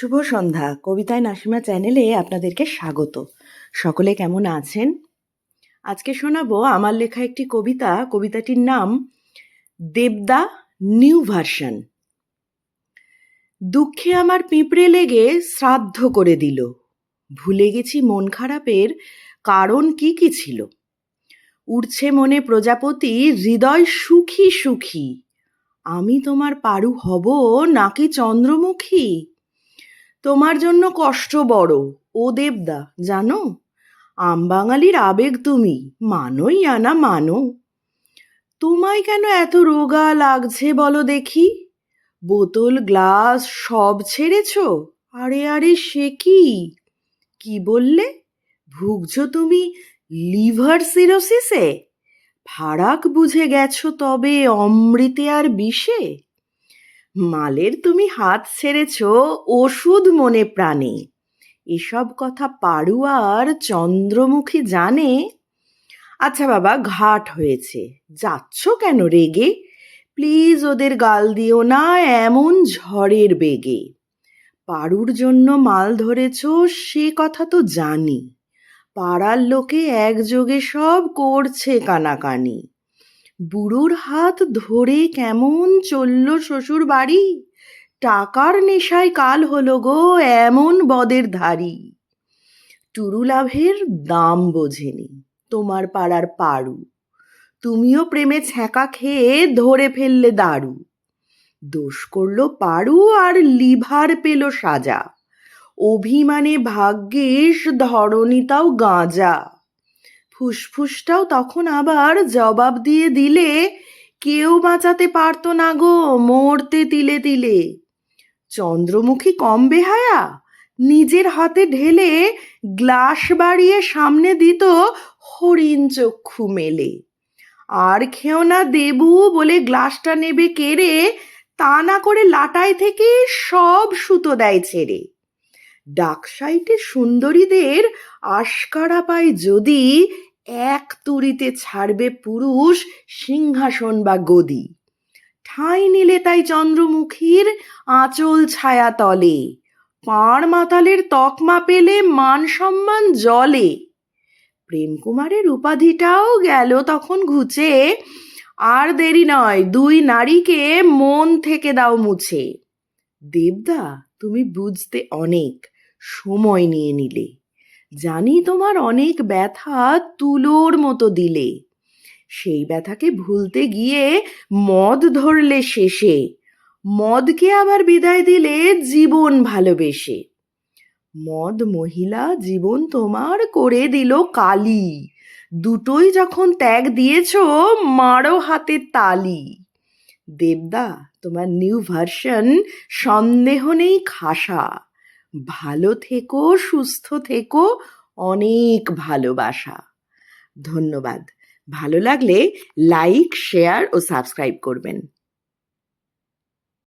শুভ সন্ধ্যা। কবিতায় নাসিমা চ্যানেলে আপনাদেরকে স্বাগত। সকলে কেমন আছেন? আজকে শোনাবো আমার লেখা একটি কবিতা। কবিতাটির নাম দেবদা নিউ ভার্সন। দুঃখে আমার পিঁপড়ে লেগে শ্রাদ্ধ করে দিল। ভুলে গেছি মন খারাপের কারণ কি কি ছিল? উড়ছে মনে প্রজাপতি, হৃদয় সুখী সুখী। আমি তোমার পারু হব নাকি চন্দ্রমুখী? তোমার জন্য কষ্ট বড়, ও দেবদা, জানো? আম বাঙালির আবেগ তুমি, মানোই আনা মানো। তোমায় কেন এত রোগা লাগছে বলো দেখি? বোতল, গ্লাস, সব ছেড়েছ? আরে আরে, সে কি? কি বললে? ভুগছ তুমি লিভার সিরোসিসে? ফারাক বুঝে গেছো তবে অমৃতে আর বিষে? মালের তুমি হাত ছেড়েছ, ওষুধ মনে প্রাণে। এসব কথা পাড়ুয়ার চন্দ্রমুখী জানে? আচ্ছা বাবা, ঘাট হয়েছে। যাচ্ছ কেন রেগে? প্লিজ ওদের গাল দিও না এমন ঝড়ের বেগে। পাড়ুর জন্য মাল ধরেছ, সে কথা তো জানি। পাড়ার লোকে একযোগে সব করছে কানাকানি। বুড়োর হাত ধরে কেমন চলল শ্বশুর বাড়ি? টাকার নেশায় কাল হলো গো এমন বদের ধারি। টুরু লাভের দাম বোঝেনি তোমার পাড়ার পাড়ু তুমিও প্রেমে ছ্যাঁকা খেয়ে ধরে ফেললে দারু। দোষ করল পাড়ু আর লিভার পেল সাজা। অভিমানে ভাগ্যেশ ধরণিতাও গাঁজা। ফুসফুসটাও তখন আবার জবাব দিয়ে দিলে, কেউ বাঁচাতে পারতো না গো, মরতে তিলে তিলে। চন্দ্রমুখী কম বেহায়া, নিজের হাতে ঢেলে গ্লাস বাড়িয়ে সামনে দিত হরিণ চক্ষু মেলে। আর খেও না দেবু বলে গ্লাসটা নেবে কেড়ে, তা না করে লাটাই থেকে সব সুতো দেয় ছেড়ে। ডাকসাইটে সুন্দরীদের আশকারা পায় যদি এক তুড়িতে ছাড়বে পুরুষ সিংহাসন বা গদি। ঠাঁই নিলে তাই চন্দ্রমুখীর আঁচল ছায়া তলে। পাঁড় মাতালের তকমা পেলে মান সম্মান জলে। প্রেমকুমারের উপাধিটাও গেল তখন ঘুচে। আর দেরি নয়, দুই নারীকে মন থেকে দাও মুছে। দেবদা, তুমি বুঝতে অনেক। সময় নিয়ে নিলে। জানি তোমার অনেক ব্যথা তুলোর মতো দিলে। সেই ব্যথাকে ভুলতে গিয়ে মদ ধরলে শেষে। মদকে আবার বিদায় দিলে জীবন ভালোবেসে। মদ মহিলা জীবন তোমার করে দিল কালি। দুটোই যখন ত্যাগ দিয়েছ, মারো হাতে তালি। দেবদা, তোমার নিউ ভার্সন সন্দেহ নেই খাসা। ভালো থেকো সুস্থ থেকো অনেক ভালোবাসা। ধন্যবাদ। ভালো লাগলে লাইক শেয়ার ও সাবস্ক্রাইব করবেন।